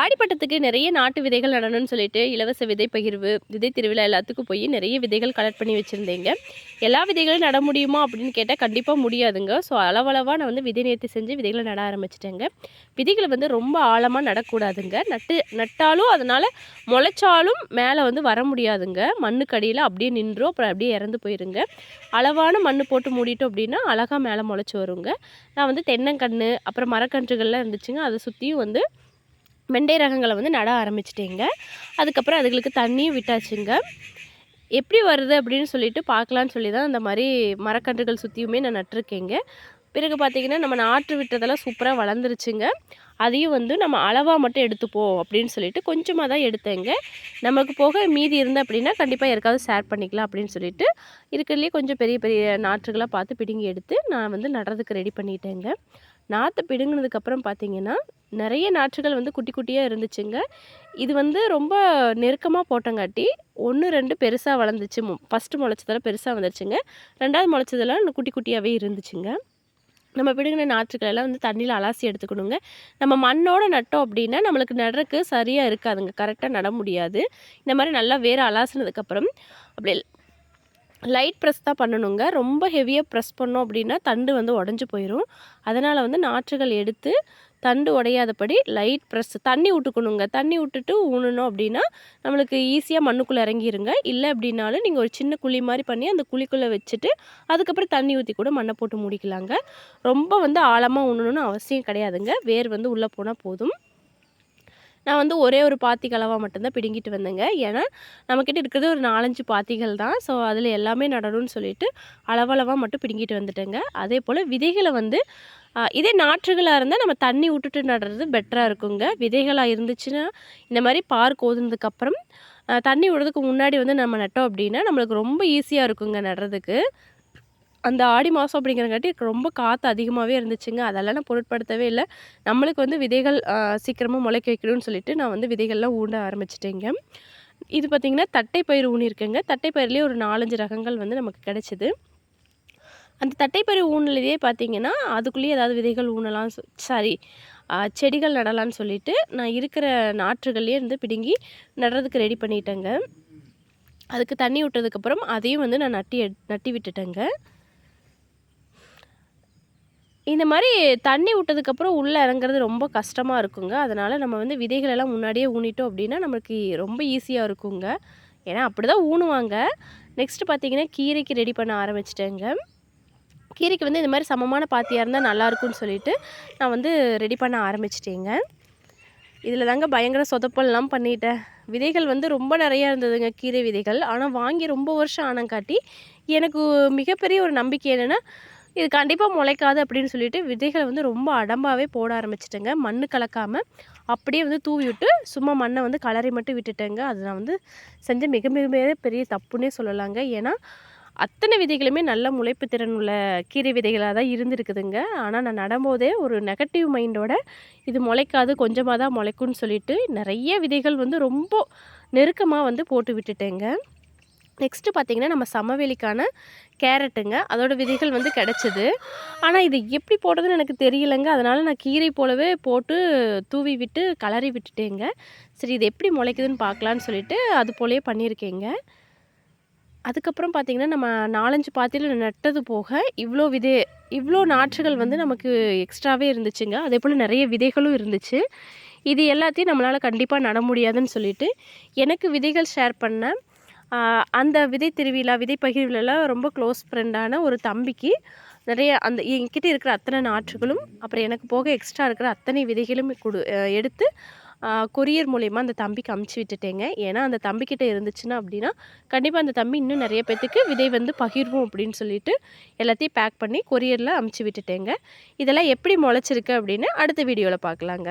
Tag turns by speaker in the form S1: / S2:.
S1: ஆடிப்பட்டத்துக்கு நிறைய நாட்டு விதைகள் நடணும்னு சொல்லிட்டு இலவச விதை பகிர்வு விதை திருவிழா எல்லாத்துக்கும் போய் நிறைய விதைகள் கலெக்ட் பண்ணி வச்சுருந்தேங்க. எல்லா விதைகளும் நட முடியுமா அப்படின்னு கேட்டால் கண்டிப்பாக முடியாதுங்க. ஸோ அளவளவாக நான் வந்து விதை நேர்த்தி செஞ்சு விதைகளை நட ஆரம்பிச்சிட்டேங்க. விதைகளை வந்து ரொம்ப ஆழமாக நடக்கூடாதுங்க. நட்டு நட்டாலும் அதனால் முளைச்சாலும் மேலே வந்து வர முடியாதுங்க. மண்ணுக்கடியில் அப்படியே நின்றோம் அப்புறம் அப்படியே இறந்து போயிருங்க. அளவான மண் போட்டு மூடிட்டோம் அப்படின்னா அழகாக மேலே முளைச்சி வருங்க. நான் வந்து தென்னங்கன்று அப்புறம் மரக்கன்றுகள்லாம் இருந்துச்சுங்க. அதை சுற்றியும் வந்து வெண்டை ரகங்களை வந்து நட ஆரம்பிச்சிட்டேங்க. அதுக்கப்புறம் அதுகளுக்கு தண்ணியும் விட்டாச்சுங்க. எப்படி வருது அப்படின்னு சொல்லிட்டு பார்க்கலான்னு சொல்லி தான் அந்த மாதிரி மரக்கன்றுகள் சுற்றியுமே நான் நட்டிருக்கேங்க. பிறகு பார்த்திங்கன்னா நம்ம நாற்று விட்டதெல்லாம் சூப்பராக வளர்ந்துருச்சுங்க. அதையும் வந்து நம்ம அளவாக மட்டும் எடுத்துப்போம் அப்படின்னு சொல்லிட்டு கொஞ்சமாக தான் எடுத்தேங்க. நமக்கு போக மீதி இருந்து அப்படின்னா கண்டிப்பாக யாருக்காவது ஷேர் பண்ணிக்கலாம் அப்படின்னு சொல்லிட்டு இருக்கிறதுலே கொஞ்சம் பெரிய பெரிய நாற்றுகளாக பார்த்து பிடுங்கி எடுத்து நான் வந்து நடுறதுக்கு ரெடி பண்ணிட்டேங்க. நாற்று பிடுங்கினதுக்கப்புறம் பார்த்திங்கன்னா நிறைய நாற்றுகள் வந்து குட்டி குட்டியாக இருந்துச்சுங்க. இது வந்து ரொம்ப நெருக்கமாக போட்டங்காட்டி ஒன்று ரெண்டு பெருசாக வளர்ந்துச்சு. ஃபஸ்ட்டு முளைச்சதெல்லாம் பெருசாக வந்துருச்சுங்க. ரெண்டாவது முளைச்சதெல்லாம் குட்டி குட்டியாகவே இருந்துச்சுங்க. நம்ம பிடுங்கின நாற்றுக்கள் எல்லாம் வந்து தண்ணியில் அலாசி எடுத்துக்கணுங்க. நம்ம மண்ணோடு நட்டோம் அப்படின்னா நம்மளுக்கு நடுறக்கு சரியாக இருக்காதுங்க. கரெக்டாக நட முடியாது. இந்த மாதிரி நல்லா வேறு அலாசினதுக்கப்புறம் அப்படி லைட் ப்ரெஸ் தான் பண்ணணுங்க. ரொம்ப ஹெவியாக ப்ரெஸ் பண்ணோம் அப்படின்னா தண்டு வந்து உடஞ்சி போயிடும் அதனால் வந்து நாற்றுகள் எடுத்து தண்டு உடையாதபடி லைட் ப்ரெஸ் தண்ணி விட்டுக்கணுங்க தண்ணி விட்டுட்டு ஊனணும் அப்படின்னா நம்மளுக்கு ஈஸியாக மண்ணுக்குள்ளே இறங்கிருங்க. இல்லை அப்படின்னாலும் நீங்கள் ஒரு சின்ன குழி மாதிரி பண்ணி அந்த குழிக்குள்ளே வச்சுட்டு அதுக்கப்புறம் தண்ணி ஊற்றி கூட மண்ணை போட்டு முடிக்கலாங்க. ரொம்ப வந்து ஆழமாக ஊனணும்னு அவசியம் கிடையாதுங்க. வேர் வந்து உள்ளே போனால் போதும். நான் வந்து ஒரே ஒரு பாத்தி கலவாக மட்டும்தான் பிடுங்கிட்டு வந்தேங்க. ஏன்னா நம்மக்கிட்ட இருக்கிறது ஒரு நாலஞ்சு பாத்திகள் தான். ஸோ அதில் எல்லாமே நடணும்னு சொல்லிட்டு அளவளவாக மட்டும் பிடுங்கிட்டு வந்துட்டேங்க. அதே போல் விதைகளை வந்து இதே நாற்றுகளாக இருந்தால் நம்ம தண்ணி விட்டுட்டு நடுறது பெட்டராக இருக்குங்க. விதைகளாக இருந்துச்சுன்னா இந்த மாதிரி பார் கோதுனதுக்கப்புறம் தண்ணி விடுறதுக்கு முன்னாடி வந்து நம்ம நட்டோம் அப்படின்னா நம்மளுக்கு ரொம்ப ஈஸியாக இருக்குங்க நடுறதுக்கு. அந்த ஆடி மாதம் அப்படிங்கிறங்காட்டி ரொம்ப காற்று அதிகமாகவே இருந்துச்சுங்க. அதெல்லாம் நான் பொருட்படுத்தவே இல்லை. நம்மளுக்கு வந்து விதைகள் சீக்கிரமாக முளைக்க வைக்கணும்னு சொல்லிட்டு நான் வந்து விதைகள்லாம் ஊண்ட ஆரம்பிச்சிட்டேங்க. இது பார்த்திங்கன்னா தட்டைப்பயிறு ஊனியிருக்கேங்க. தட்டைப்பயிர்லேயே ஒரு நாலஞ்சு ரகங்கள் வந்து நமக்கு கிடச்சிது. அந்த தட்டைப்பயிறு ஊனிலேயே பார்த்திங்கன்னா அதுக்குள்ளேயே ஏதாவது விதைகள் ஊனலாம். சாரி செடிகள் நடலான்னு சொல்லிட்டு நான் இருக்கிற நாற்றுகள்லேயே இருந்து பிடுங்கி நடுறதுக்கு ரெடி பண்ணிட்டேங்க. அதுக்கு தண்ணி விட்டதுக்கப்புறம் அதையும் வந்து நான் நட்டி நட்டி விட்டுட்டேங்க. இந்த மாதிரி தண்ணி விட்டதுக்கப்புறம் உள்ளே இறங்குறது ரொம்ப கஷ்டமாக இருக்குங்க. அதனால் நம்ம வந்து விதைகளெல்லாம் முன்னாடியே ஊனிட்டோம் அப்படின்னா நம்மளுக்கு ரொம்ப ஈஸியாக இருக்குங்க. ஏன்னா அப்படி தான் ஊனுவாங்க. நெக்ஸ்ட்டு பார்த்திங்கன்னா கீரைக்கு ரெடி பண்ண ஆரம்பிச்சிட்டேங்க. கீரைக்கு வந்து இந்த மாதிரி சமமான பாத்தியாக இருந்தால் நல்லாயிருக்கும்னு சொல்லிட்டு நான் வந்து ரெடி பண்ண ஆரம்பிச்சிட்டேங்க. இதில் தாங்க பயங்கர சொதப்பல்லாம் பண்ணிட்டேன். விதைகள் வந்து ரொம்ப நிறையா இருந்ததுங்க கீரை விதைகள். ஆனால் வாங்கி ரொம்ப வருஷம் ஆனங்காட்டி எனக்கு மிகப்பெரிய ஒரு நம்பிக்கை என்னென்னா இது கண்டிப்பாக முளைக்காது அப்படின்னு சொல்லிட்டு விதைகளை வந்து ரொம்ப அடம்பாகவே போட ஆரம்பிச்சிட்டேங்க. மண் கலக்காமல் அப்படியே வந்து தூவி விட்டு சும்மா மண்ணை வந்து கலரி மட்டும் விட்டுட்டேங்க. அது நான் வந்து செஞ்ச மிக மிக பெரிய தப்புன்னே சொல்லலாங்க. ஏன்னா அத்தனை விதைகளுமே நல்ல முளைப்பு திறன் உள்ள கீரை விதைகளாக தான் இருந்திருக்குதுங்க. ஆனால் நான் நடும்போதே ஒரு நெகட்டிவ் மைண்டோட இது முளைக்காது கொஞ்சமாக தான் முளைக்கும்னு சொல்லிட்டு நிறைய விதைகள் வந்து ரொம்ப நெருக்கமாக வந்து போட்டு விட்டுட்டேங்க. நெக்ஸ்ட்டு பார்த்திங்கன்னா நம்ம சமவெளிக்கான கேரட்டுங்க. அதோடய விதைகள் வந்து கிடச்சிது. ஆனால் இது எப்படி போடுறதுன்னு எனக்கு தெரியலைங்க. அதனால் நான் கீரை போலவே போட்டு தூவி விட்டு கலரி விட்டுட்டேங்க. சரி இது எப்படி முளைக்குதுன்னு பார்க்கலான்னு சொல்லிட்டு அது போலயே பண்ணியிருக்கேங்க. அதுக்கப்புறம் பார்த்திங்கன்னா நம்ம நாலஞ்சு பாத்தியில் நட்டது போக இவ்வளோ விதை இவ்வளோ நாற்றுகள் வந்து நமக்கு எக்ஸ்ட்ராவே இருந்துச்சுங்க. அதே போல் நிறைய விதைகளும் இருந்துச்சு. இது எல்லாத்தையும் நம்மளால் கண்டிப்பாக நட முடியாதுன்னு சொல்லிட்டு எனக்கு விதைகள் ஷேர் பண்ண அந்த விதை திருவிழா விதை பகிர்வுலலாம் ரொம்ப க்ளோஸ் ஃப்ரெண்டான ஒரு தம்பிக்கு நிறைய அந்த என்கிட்ட இருக்கிற அத்தனை நாற்றுகளும் அப்புறம் எனக்கு போக எக்ஸ்ட்ரா இருக்கிற அத்தனை விதைகளும் கொடு எடுத்து கொரியர் மூலயமா அந்த தம்பிக்கு அமுச்சு விட்டுட்டேங்க. ஏன்னா அந்த தம்பிக்கிட்ட இருந்துச்சுன்னா அப்படின்னா கண்டிப்பாக அந்த தம்பி இன்னும் நிறைய பேர்த்துக்கு விதை வந்து பகிர்வோம் அப்படின்னு சொல்லிட்டு எல்லாத்தையும் பேக் பண்ணி கொரியரில் அமுச்சு விட்டுட்டேங்க. இதெல்லாம் எப்படி முளைச்சிருக்கு அப்படின்னு அடுத்த வீடியோவில் பார்க்கலாங்க.